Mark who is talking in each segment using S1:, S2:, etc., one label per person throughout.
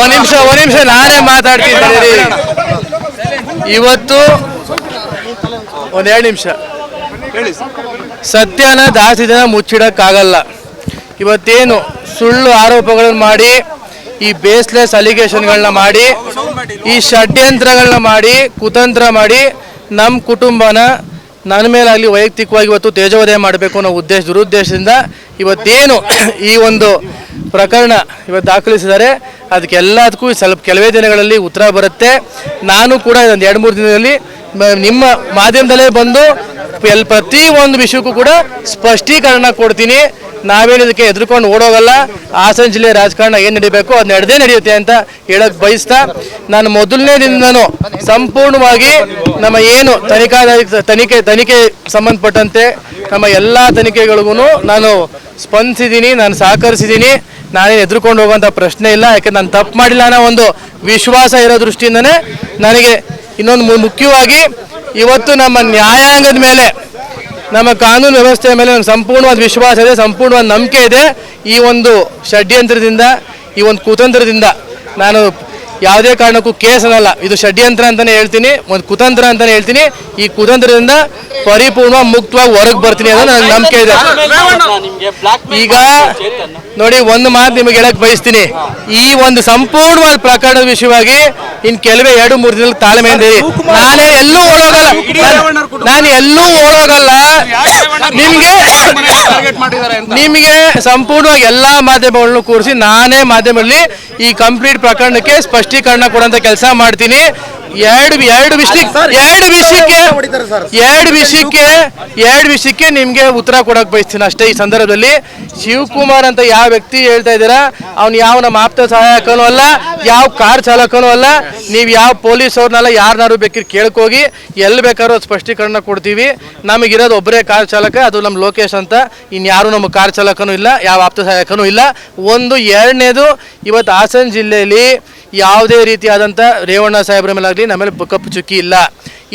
S1: ಒಂದ್ ನಿಮಿಷ ಒಂದ್ ನಿಮಿಷ, ನಾನೇ ಮಾತಾಡ್ತಿದ್ದೀನಿ ಇವತ್ತು ಒಂದ್ ಎರಡು ನಿಮಿಷ. ಸತ್ಯನ ಜಾಸ್ತಿ ಜನ ಮುಚ್ಚಿಡಕ್ಕಾಗಲ್ಲ. ಇವತ್ತೇನು ಸುಳ್ಳು ಆರೋಪಗಳನ್ನು ಮಾಡಿ, ಈ ಬೇಸ್ಲೆಸ್ ಅಲಿಗೇಷನ್ಗಳನ್ನ ಮಾಡಿ, ಈ ಷಡ್ಯಂತ್ರಗಳನ್ನ ಮಾಡಿ, ಕುತಂತ್ರ ಮಾಡಿ ನಮ್ಮ ಕುಟುಂಬನ ನನ್ನ ಮೇಲಾಗಲಿ ವೈಯಕ್ತಿಕವಾಗಿ ಇವತ್ತು ತೇಜೋದಯ ಮಾಡಬೇಕು ಅನ್ನೋ ಉದ್ದೇಶ, ದುರುದ್ದೇಶದಿಂದ ಇವತ್ತೇನು ಈ ಒಂದು ಪ್ರಕರಣ ಇವತ್ತು ದಾಖಲಿಸಿದ್ದಾರೆ. ಅದಕ್ಕೆಲ್ಲದಕ್ಕೂ ಸ್ವಲ್ಪ ಕೆಲವೇ ದಿನಗಳಲ್ಲಿ ಉತ್ತರ ಬರುತ್ತೆ. ನಾನು ಕೂಡ ಒಂದು ಎರಡು, ಮೂರು ದಿನದಲ್ಲಿ ನಿಮ್ಮ ಮಾಧ್ಯಮದಲ್ಲೇ ಬಂದು ಎಲ್ ಪ್ರತಿ ಒಂದು ವಿಷಯಕ್ಕೂ ಕೂಡ ಸ್ಪಷ್ಟೀಕರಣ ಕೊಡ್ತೀನಿ. ನಾವೇನು ಇದಕ್ಕೆ ಎದ್ರುಕೊಂಡು ಓಡೋಗಲ್ಲ. ಹಾಸನ ಜಿಲ್ಲೆ ರಾಜಕಾರಣ ಏನು ನಡಿಬೇಕು ಅದು ನಡೆದೇ ನಡೆಯುತ್ತೆ ಅಂತ ಹೇಳಕ್ ಬಯಸ್ತಾ, ನಾನು ಮೊದಲನೇ ದಿನನೂ ಸಂಪೂರ್ಣವಾಗಿ ನಮ್ಮ ಏನು ತನಿಖಾ ತನಿಖೆ ತನಿಖೆ ಸಂಬಂಧಪಟ್ಟಂತೆ ನಮ್ಮ ಎಲ್ಲ ತನಿಖೆಗಳಿಗೂ ನಾನು ಸ್ಪಂದಿಸಿದ್ದೀನಿ, ನಾನು ಸಹಕರಿಸಿದ್ದೀನಿ. ನಾನೇನು ಎದುರುಕೊಂಡು ಹೋಗುವಂಥ ಪ್ರಶ್ನೆ ಇಲ್ಲ ಯಾಕೆ ನಾನು ತಪ್ಪು ಮಾಡಿಲ್ಲ ಅನ್ನೋ ಒಂದು ವಿಶ್ವಾಸ ಇರೋ ದೃಷ್ಟಿಯಿಂದನೇ ನನಗೆ ಇನ್ನೊಂದು ಮುಖ್ಯವಾಗಿ ಇವತ್ತು ನಮ್ಮ ನ್ಯಾಯಾಂಗದ ಮೇಲೆ ನಮ್ಮ ಕಾನೂನು ವ್ಯವಸ್ಥೆಯ ಮೇಲೆ ಒಂದು ಸಂಪೂರ್ಣವಾದ ವಿಶ್ವಾಸ ಇದೆ ಸಂಪೂರ್ಣವಾದ ನಂಬಿಕೆ ಇದೆ ಈ ಒಂದು ಷಡ್ಯಂತ್ರದಿಂದ ಈ ಒಂದು ಕುತಂತ್ರದಿಂದ ನಾನು ಯಾವುದೇ ಕಾರಣಕ್ಕೂ ಕೇಸ್ ಅನ್ನಲ್ಲ ಇದು ಷಡ್ಯಂತ್ರ ಅಂತಲೇ ಹೇಳ್ತೀನಿ ಒಂದು ಕುತಂತ್ರ ಅಂತಲೇ ಹೇಳ್ತೀನಿ ಈ ಕುತಂತ್ರದಿಂದ ಪರಿಪೂರ್ಣ ಮುಕ್ತವಾಗಿ ಹೊರಗೆ ಬರ್ತೀನಿ ಅನ್ನೋ ನನಗೆ ನಂಬಿಕೆ ಇದೆ ಈಗ ನೋಡಿ ಒಂದು ಮಾತು ನಿಮಗೆ ಹೇಳಕ್ ಬಯಸ್ತೀನಿ. ಈ ಒಂದು ಸಂಪೂರ್ಣವಾದ ಪ್ರಕರಣದ ವಿಷಯವಾಗಿ ಇನ್ ಕೆಲವೇ ಎರಡು ಮೂರು ದಿನ ತಾಳ್ಮೆಯಿಂದ. ನಾನೇ ಎಲ್ಲೂ ಓಡೋಗಲ್ಲ. ನಾನ್- ನಾನು ಎಲ್ಲೂ ಓಡೋಗಲ್ಲ. ನಿಮ್ಗೆ ನಿಮಗೆ ಸಂಪೂರ್ಣವಾಗಿ ಎಲ್ಲಾ ಮಾಧ್ಯಮಗಳನ್ನು ಕೂರಿಸಿ ನಾನೇ ಮಾಧ್ಯಮದಲ್ಲಿ ಈ ಕಂಪ್ಲೀಟ್ ಪ್ರಕರಣಕ್ಕೆ ಸ್ಪಷ್ಟೀಕರಣ ಕೊಡುವಂತ ಕೆಲಸ ಮಾಡ್ತೀನಿ. ಎರಡು ಎರಡು ವಿಷಯಕ್ಕೆ ಎರಡು ವಿಷಯಕ್ಕೆ ಎರಡು ವಿಷಯಕ್ಕೆ ಎರಡು ವಿಷಯಕ್ಕೆ ನಿಮ್ಗೆ ಉತ್ತರ ಕೊಡಕ್ ಬಯಸ್ತೀನಿ ಅಷ್ಟೇ ಈ ಸಂದರ್ಭದಲ್ಲಿ. ಶಿವಕುಮಾರ್ ಅಂತ ಯಾವ ವ್ಯಕ್ತಿ ಹೇಳ್ತಾ ಇದ್ದೀರಾ? ಅವ್ನು ಯಾವ ನಮ್ಮ ಆಪ್ತ ಸಹಾಯಕನೂ ಅಲ್ಲ ಯಾವ ಕಾರ್ ಚಾಲಕನೂ ಅಲ್ಲ. ನೀವು ಯಾವ ಪೊಲೀಸ್ ಅವ್ರನ್ನೆಲ್ಲ ಯಾರನ್ನಾರು ಬೇಕಿದ್ರೆ ಕೇಳ್ಕೋಗಿ ಎಲ್ಲಿ ಬೇಕಾದ್ರೂ ಸ್ಪಷ್ಟೀಕರಣ ಕೊಡ್ತೀವಿ. ನಮಗಿರೋದು ಒಬ್ಬರೇ ಕಾರ್ ಚಾಲಕ ಅದು ನಮ್ಮ ಲೋಕೇಶ್ ಅಂತ. ಇನ್ಯಾರು ನಮ್ಮ ಕಾರ್ ಚಾಲಕನೂ ಇಲ್ಲ ಯಾವ ಆಪ್ತ ಸಹಾಯಕನೂ ಇಲ್ಲ. ಒಂದು ಎರಡನೇದು ಇವತ್ತು ಹಾಸನ ಜಿಲ್ಲೆಯಲ್ಲಿ ಯಾವುದೇ ರೀತಿಯಾದಂಥ ರೇವಣ್ಣ ಸಾಹೇಬ್ರ ಮೇಲಾಗಲಿ ನಮ್ಮಲ್ಲಿ ಕಪ್ಪು ಚುಕ್ಕಿ ಇಲ್ಲ.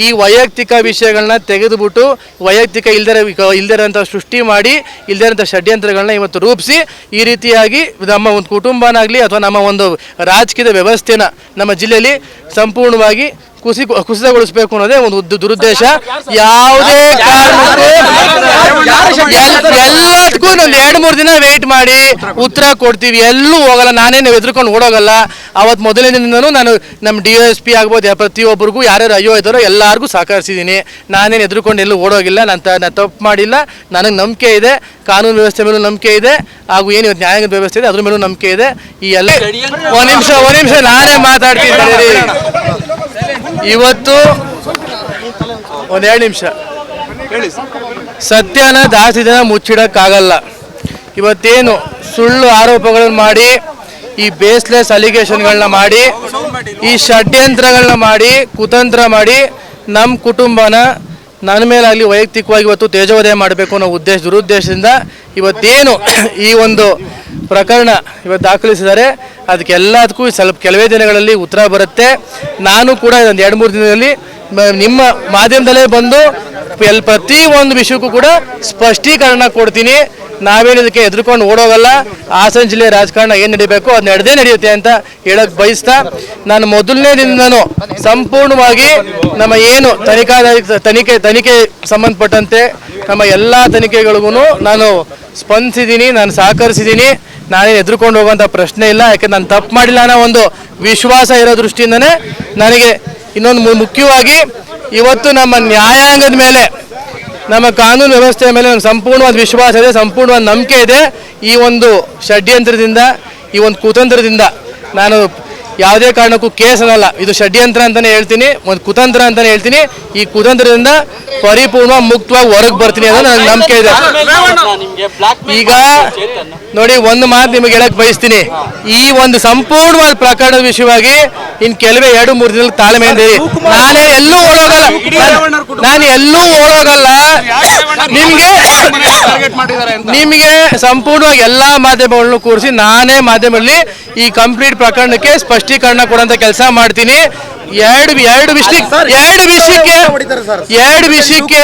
S1: ಈ ವೈಯಕ್ತಿಕ ವಿಷಯಗಳನ್ನ ತೆಗೆದುಬಿಟ್ಟು ವೈಯಕ್ತಿಕ ಇಲ್ದರ ಇಲ್ದಿರೋಂಥ ಸೃಷ್ಟಿ ಮಾಡಿ ಇಲ್ದಿರೋಂಥ ಷಡ್ಯಂತ್ರಗಳನ್ನ ಇವತ್ತು ರೂಪಿಸಿ, ಈ ರೀತಿಯಾಗಿ ನಮ್ಮ ಒಂದು ಕುಟುಂಬನಾಗಲಿ ಅಥವಾ ನಮ್ಮ ಒಂದು ರಾಜಕೀಯದ ವ್ಯವಸ್ಥೆನ ನಮ್ಮ ಜಿಲ್ಲೆಯಲ್ಲಿ ಸಂಪೂರ್ಣವಾಗಿ ಕುಸಿ ಕುಸಿತಗೊಳಿಸಬೇಕು ಅನ್ನೋದೇ ಒಂದು ಉದ್ದ ದುರುದ್ದೇಶ. ಯಾವುದೇ ಕಾರಣಕ್ಕೂ ಎಲ್- ಎಲ್ಲದಕ್ಕೂ ಒಂದು ಎರಡು ಮೂರು ದಿನ ವೆಯ್ಟ್ ಮಾಡಿ ಉತ್ತರ ಕೊಡ್ತೀವಿ. ಎಲ್ಲೂ ಹೋಗಲ್ಲ. ನಾನೇನು ಎದ್ರುಕೊಂಡು ಓಡೋಗಲ್ಲ. ಅವತ್ತು ಮೊದಲನೇ ದಿನದೂ ನಾನು ನಮ್ಮ ಡಿ ಎಸ್ ಪಿ ಆಗ್ಬೋದು ಯಾ- ಪ್ರತಿಯೊಬ್ಬರಿಗೂ ಯಾರ್ಯಾರು ಅಯ್ಯೋ ಇದ್ದಾರೋ ಎಲ್ಲರಿಗೂ ಸಹಕರಿಸಿದ್ದೀನಿ. ನಾನೇನು ಎದ್ರುಕೊಂಡು ಎಲ್ಲೂ ಓಡೋಗಿಲ್ಲ. ನಾನು ತ ನಾನು ತಪ್ಪು ಮಾಡಿಲ್ಲ. ನನಗೆ ನಂಬಿಕೆ ಇದೆ. ಕಾನೂನು ವ್ಯವಸ್ಥೆ ಮೇಲೂ ನಂಬಿಕೆ ಇದೆ. ಹಾಗೂ ಏನು ಇವತ್ತು ನ್ಯಾಯಾಂಗದ ವ್ಯವಸ್ಥೆ ಇದೆ ಅದ್ರ ಮೇಲೂ ನಂಬಿಕೆ ಇದೆ. ಈ ಎಲ್ಲ ಒಂದು ನಿಮಿಷ ಒಂದು ನಿಮಿಷ ನಾನೇ ಮಾತಾಡ್ತಿದ್ದೀನಿ ಇವತ್ತು ಒಂದು ಎರಡು ನಿಮಿಷ. ಸತ್ಯನ ಜಾಸ್ತಿ ಜನ ಮುಚ್ಚಿಡೋಕ್ಕಾಗಲ್ಲ. ಇವತ್ತೇನು ಸುಳ್ಳು ಆರೋಪಗಳನ್ನು ಮಾಡಿ, ಈ ಬೇಸ್ಲೆಸ್ ಅಲಿಗೇಷನ್ಗಳನ್ನ ಮಾಡಿ, ಈ ಷಡ್ಯಂತ್ರಗಳನ್ನ ಮಾಡಿ, ಕುತಂತ್ರ ಮಾಡಿ ನಮ್ಮ ಕುಟುಂಬನ ನನ್ನ ಮೇಲಾಗಲಿ ವೈಯಕ್ತಿಕವಾಗಿ ಇವತ್ತು ತೇಜೋದಯ ಮಾಡಬೇಕು ಅನ್ನೋ ಉದ್ದೇಶ, ದುರುದ್ದೇಶದಿಂದ ಇವತ್ತೇನು ಈ ಒಂದು ಪ್ರಕರಣ ಇವತ್ತು ದಾಖಲಿಸಿದ್ದಾರೆ. ಅದಕ್ಕೆಲ್ಲದಕ್ಕೂ ಸ್ವಲ್ಪ ಕೆಲವೇ ದಿನಗಳಲ್ಲಿ ಉತ್ತರ ಬರುತ್ತೆ. ನಾನು ಕೂಡ ಒಂದು ಎರಡು, ಮೂರು ದಿನದಲ್ಲಿ ನಿಮ್ಮ ಮಾಧ್ಯಮದಲ್ಲೇ ಬಂದು ಎಲ್, ಪ್ರತಿ ಒಂದು ವಿಷಯಕ್ಕೂ ಕೂಡ ಸ್ಪಷ್ಟೀಕರಣ ಕೊಡ್ತೀನಿ. ನಾವೇನು ಇದಕ್ಕೆ ಎದ್ರುಕೊಂಡು ಓಡೋಗಲ್ಲ. ಹಾಸನ ಜಿಲ್ಲೆ ರಾಜಕಾರಣ ಏನು ನಡಿಬೇಕು ಅದು ನಡೆದೇ ನಡೆಯುತ್ತೆ ಅಂತ ಹೇಳಕ್ ಬಯಸ್ತಾ, ನಾನು ಮೊದಲನೇ ದಿನದೂ ಸಂಪೂರ್ಣವಾಗಿ ನಮ್ಮ ಏನು ತನಿಖಾ ತನಿಖೆ ತನಿಖೆ ಸಂಬಂಧಪಟ್ಟಂತೆ ನಮ್ಮ ಎಲ್ಲ ತನಿಖೆಗಳಿಗೂ ನಾನು ಸ್ಪಂದಿಸಿದ್ದೀನಿ, ನಾನು ಸಹಕರಿಸಿದ್ದೀನಿ. ನಾನೇನು ಎದುರುಕೊಂಡು ಹೋಗುವಂಥ ಪ್ರಶ್ನೆ ಇಲ್ಲ, ಯಾಕೆ ನಾನು ತಪ್ಪು ಮಾಡಿಲ್ಲ ಅನ್ನೋ ಒಂದು ವಿಶ್ವಾಸ ಇರೋ ದೃಷ್ಟಿಯಿಂದನೇ ನನಗೆ ಇನ್ನೊಂದು ಮುಖ್ಯವಾಗಿ ಇವತ್ತು ನಮ್ಮ ನ್ಯಾಯಾಂಗದ ಮೇಲೆ, ನಮ್ಮ ಕಾನೂನು ವ್ಯವಸ್ಥೆಯ ಮೇಲೆ ನನಗೆ ಸಂಪೂರ್ಣವಾದ ವಿಶ್ವಾಸ ಇದೆ, ಸಂಪೂರ್ಣವಾದ ನಂಬಿಕೆ ಇದೆ ಈ ಒಂದು ಷಡ್ಯಂತ್ರದಿಂದ, ಈ ಒಂದು ಕುತಂತ್ರದಿಂದ ನಾನು ಯಾವುದೇ ಕಾರಣಕ್ಕೂ ಕೇಸ್ ಅನ್ನಲ್ಲ. ಇದು ಷಡ್ಯಂತ್ರ ಅಂತಾನೆ ಹೇಳ್ತೀನಿ, ಒಂದು ಕುತಂತ್ರ ಅಂತಾನೆ ಹೇಳ್ತೀನಿ. ಈ ಕುತಂತ್ರದಿಂದ ಪರಿಪೂರ್ಣ ಮುಕ್ತವಾಗಿ ಹೊರಗೆ ಬರ್ತೀನಿ ಅನ್ನೋ ನನ್ನ ನಂಬಿಕೆ ಇದೆ. ಈಗ ನೋಡಿ, ಒಂದು ಮಾತು ನಿಮಗೆ ಹೇಳಕ್ಕೆ ಬಯಸ್ತೀನಿ. ಈ ಒಂದು ಸಂಪೂರ್ಣವಾದ ಪ್ರಕರಣದ ವಿಷಯವಾಗಿ ಇನ್ ಕೆಲವೇ ಎರಡು, ಮೂರು ದಿನ ತಾಳ್ಮೆಯಿಂದ. ನಾನೇ ಎಲ್ಲೂ ಓಡೋಗಲ್ಲ. ನಾನು ಎಲ್ಲೂ ಓಡೋಗಲ್ಲ. ನಿಮ್ಗೆ ನಿಮಗೆ ಸಂಪೂರ್ಣವಾಗಿ ಎಲ್ಲಾ ಮಾಧ್ಯಮಗಳನ್ನು ಕೂರಿಸಿ ನಾನೇ ಮಾಧ್ಯಮದಲ್ಲಿ ಈ ಕಂಪ್ಲೀಟ್ ಪ್ರಕರಣಕ್ಕೆ ಸ್ಪಷ್ಟೀಕರಣ ಕೊಡುವಂತ ಕೆಲಸ ಮಾಡ್ತೀನಿ ಎರಡು ಎರಡು ವಿಷಯಕ್ಕೆ ಎರಡು ವಿಷಯಕ್ಕೆ ಎರಡು ವಿಷಯಕ್ಕೆ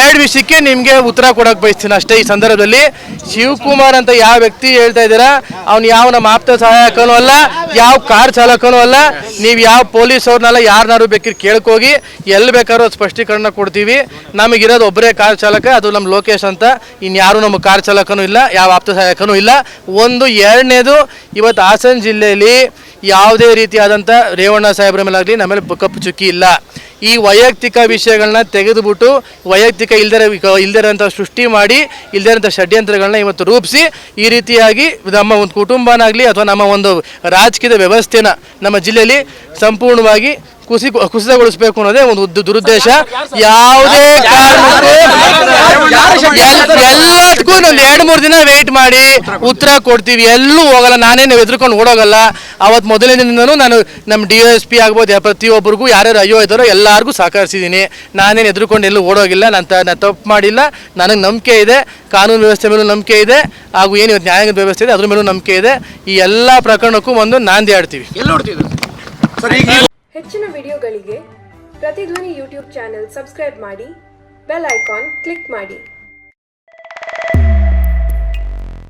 S1: ಎರಡು ವಿಷಯಕ್ಕೆ ನಿಮಗೆ ಉತ್ತರ ಕೊಡಕ್ ಬಯಸ್ತೀನಿ ಅಷ್ಟೇ ಈ ಸಂದರ್ಭದಲ್ಲಿ. ಶಿವಕುಮಾರ್ ಅಂತ ಯಾವ ವ್ಯಕ್ತಿ ಹೇಳ್ತಾ ಇದ್ದೀರಾ? ಅವ್ನು ಯಾವ ನಮ್ಮ ಆಪ್ತ ಸಹಾಯಕನೂ ಅಲ್ಲ, ಯಾವ ಕಾರ್ ಚಾಲಕನೂ ಅಲ್ಲ. ನೀವು ಯಾವ ಪೊಲೀಸ್ ಅವ್ರನ್ನೆಲ್ಲ ಯಾರನ್ನಾರು ಬೇಕಿದ್ರೆ ಕೇಳ್ಕೋಗಿ ಎಲ್ಲಿ ಬೇಕಾದ್ರೂ ಸ್ಪಷ್ಟೀಕರಣ ಕೊಡ್ತೀವಿ. ನಮಗಿರೋದು ಒಬ್ಬರೇ ಕಾರ್ ಚಾಲಕ, ಅದು ನಮ್ಮ ಲೋಕೇಶ್ ಅಂತ. ಇನ್ಯಾರು ನಮ್ಮ ಕಾರ್ ಚಾಲಕನೂ ಇಲ್ಲ, ಯಾವ ಆಪ್ತ ಸಹಾಯಕನೂ ಇಲ್ಲ. ಒಂದು ಎರಡನೇದು, ಇವತ್ತು ಹಾಸನ ಜಿಲ್ಲೆಯಲ್ಲಿ ಯಾವುದೇ ರೀತಿಯಾದಂಥ ರೇವಣ್ಣ ಸಾಹೇಬ್ರ ಮೇಲಾಗಲಿ, ನಮ್ಮ ಮೇಲೆ ಕಪ್ಪು ಚುಕ್ಕಿ ಇಲ್ಲ. ಈ ವೈಯಕ್ತಿಕ ವಿಷಯಗಳನ್ನ ತೆಗೆದುಬಿಟ್ಟು ವೈಯಕ್ತಿಕ ಇಲ್ದರ ಇಲ್ದಿರೋಂಥ ಸೃಷ್ಟಿ ಮಾಡಿ ಇಲ್ದಿರೋಂಥ ಷಡ್ಯಂತ್ರಗಳನ್ನ ಇವತ್ತು ರೂಪಿಸಿ ಈ ರೀತಿಯಾಗಿ ನಮ್ಮ ಒಂದು ಕುಟುಂಬನಾಗಲಿ ಅಥವಾ ನಮ್ಮ ಒಂದು ರಾಜಕೀಯದ ವ್ಯವಸ್ಥೆನ ನಮ್ಮ ಜಿಲ್ಲೆಯಲ್ಲಿ ಸಂಪೂರ್ಣವಾಗಿ ಕುಸಿ ಕುಸಿತಗೊಳಿಸಬೇಕು ಅನ್ನೋದೇ ಒಂದು ದುರುದ್ದೇಶ. ಯಾವುದೇ ಕಾರಣಕ್ಕೂ ಒಂದು ಎರಡು ಮೂರು ದಿನ ವೇಟ್ ಮಾಡಿ ಉತ್ತರ ಕೊಡ್ತೀವಿ. ಎಲ್ಲೂ ಹೋಗಲ್ಲ. ನಾನೇನು ಹೆದರ್ಕೊಂಡು ಓಡೋಗಲ್ಲ. ಅವತ್ತು ಮೊದಲಿನಿಂದನೂ ನಾನು ನಮ್ಮ ಡಿ ಎಸ್ ಪಿ ಆಗ್ಬೋದು ಪ್ರತಿಯೊಬ್ಬರಿಗೂ ಯಾರ್ಯಾರು ಅಯ್ಯೋ ಇದ್ದಾರೋ ಎಲ್ಲರಿಗೂ ಸಹಕರಿಸಿದ್ದೀನಿ. ನಾನೇನು ಹೆದರ್ಕೊಂಡು ಎಲ್ಲೂ ಓಡೋಗಿಲ್ಲ. ನಾನು ತ ನಾನು ತಪ್ಪು ಮಾಡಿಲ್ಲ. ನನಗೆ ನಂಬಿಕೆ ಇದೆ. ಕಾನೂನು ವ್ಯವಸ್ಥೆ ಮೇಲೂ ನಂಬಿಕೆ ಇದೆ. ಹಾಗೂ ಏನು ಇವತ್ತು ನ್ಯಾಯಾಂಗದ ವ್ಯವಸ್ಥೆ ಇದೆ ಅದ್ರ ಮೇಲೂ ನಂಬಿಕೆ ಇದೆ. ಈ ಎಲ್ಲ ಪ್ರಕರಣಕ್ಕೂ ಒಂದು ನಾಂದಿ ಆಡ್ತೀವಿ.
S2: ಹೆಚ್ಚಿನ ವಿಡಿಯೋಗಳಿಗೆ ಪ್ರತಿಧ್ವನಿ ಯೂಟ್ಯೂಬ್ ಚಾನೆಲ್ ಸಬ್ಸ್ಕ್ರೈಬ್ ಮಾಡಿ ಬೆಲ್ ಐಕಾನ್ ಕ್ಲಿಕ್ ಮಾಡಿ.